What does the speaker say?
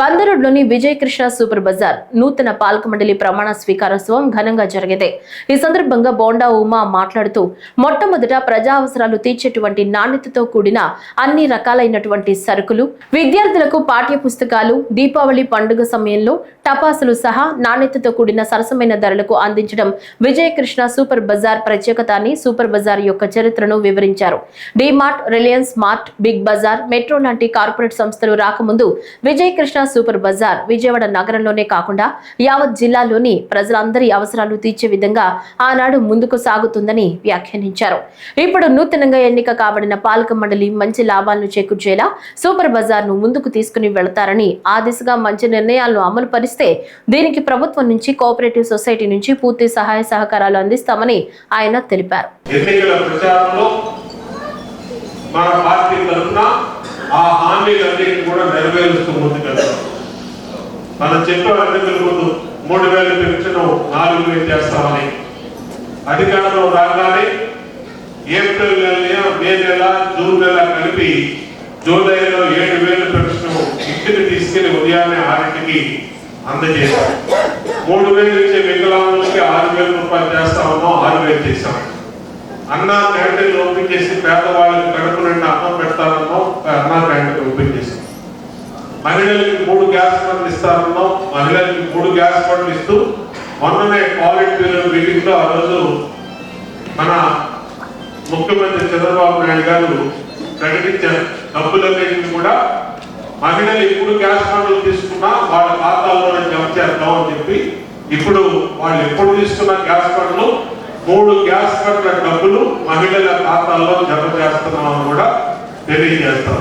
బందరులోని Vijay Krishna super bazaar నూతన పాలక మండలి ప్రమాణ స్వీకారోత్సవం ఘనంగా జరిగింది. ఈ సందర్భంగా బోండా ఉమా మాట్లాడుతూ మొట్టమొదట ప్రజా అవసరాలు తీర్చేటువంటి నాణ్యతతో కూడిన అన్ని రకాలైనటువంటి సరుకులు విద్యార్థులకు పాఠ్య పుస్తకాలు దీపావళి పండుగ సమయంలో టపాసులు సహా నాణ్యతతో కూడిన సరసమైన ధరలకు అందించడం విజయకృష్ణ సూపర్ బజార్ ప్రత్యేకత అని సూపర్ బజార్ యొక్క చరిత్రను వివరించారు. DMart Reliance mart Big Bazaar Metro లాంటి కార్పొరేట్ సంస్థలు రాకముందు విజయకృష్ణ సూపర్ బజార్ విజయవాడ నగరంలోనే కాకుండా యావత్ జిల్లాలోని ప్రజలందరి అవసరాలు తీర్చే విధంగా ఆనాడు ముందుకు సాగుతుందని వ్యాఖ్యానించారు. ఇప్పుడు నూతనంగా ఎన్నిక కాబడిన పాలక మండలి మంచి లాభాలను చేకూర్చేలా సూపర్ బజార్ను ముందుకు తీసుకుని వెళతారని ఆ దిశగా మంచి నిర్ణయాలను అమలు పరిస్తే దీనికి ప్రభుత్వం నుంచి కోఆపరేటివ్ సొసైటీ నుంచి పూర్తి సహాయ సహకారాలు అందిస్తామని ఆయన తెలిపారు. మన పార్టీ తరఫున ఆ హామీలన్నింటినీ కూడా నెరవేరుస్తూ ముందుకెళ్తాం. మనం చెప్పాం ఎన్నికల ముందు మూడు వేలు పెన్షన్ నాలుగు వేలు చేస్తామని. అధికారంలో రాగానే ఏప్రిల్ నెల మే నెల జూన్ నెల కలిపి జూలైలో ఏడు వేలు పెన్షన్ ఇంటిని తీసుకెళ్ళి ఉదయాన్నే ఆరింటికి అందజేశాం. మూడు వేలు ఇచ్చే వికలాంగులకి ఆరు వేల రూపాయలు చేస్తామో ఆరు వేలు చేశాం. అన్నా క్యాంటీన్ ఓపెన్ చేసి పేదవాళ్ళు కడుపు నిండా అన్నం పెడతారన్నో అన్న క్యాంటీన్ ఓపెన్ చేసాం మహిళలకి మూడు గ్యాస్ బండ్లు ఇస్తారన్నాం మహిళలకి మూడు గ్యాస్ బండ్లు ఇస్తూ మొన్ననే కోవిడ్ పీరియడ్ మీటింగ్లో ఆ రోజు మన ముఖ్యమంత్రి చంద్రబాబు నాయుడు గారు ప్రకటించారు. డబ్బులన్నింటినీ కూడా మహిళలు ఎప్పుడు గ్యాస్ బండ్లు తీసుకున్నా వాళ్ళ ఖాతాల్లోనే జమ చేద్దాం అని చెప్పి ఇప్పుడు వాళ్ళు ఎప్పుడు తీసుకున్న గ్యాస్ బండ్లు మూడు గ్యాస్ బండ్ల డబ్బులు మహిళల ఖాతాల్లో జమ చేస్తున్నామని కూడా తెలియజేస్తా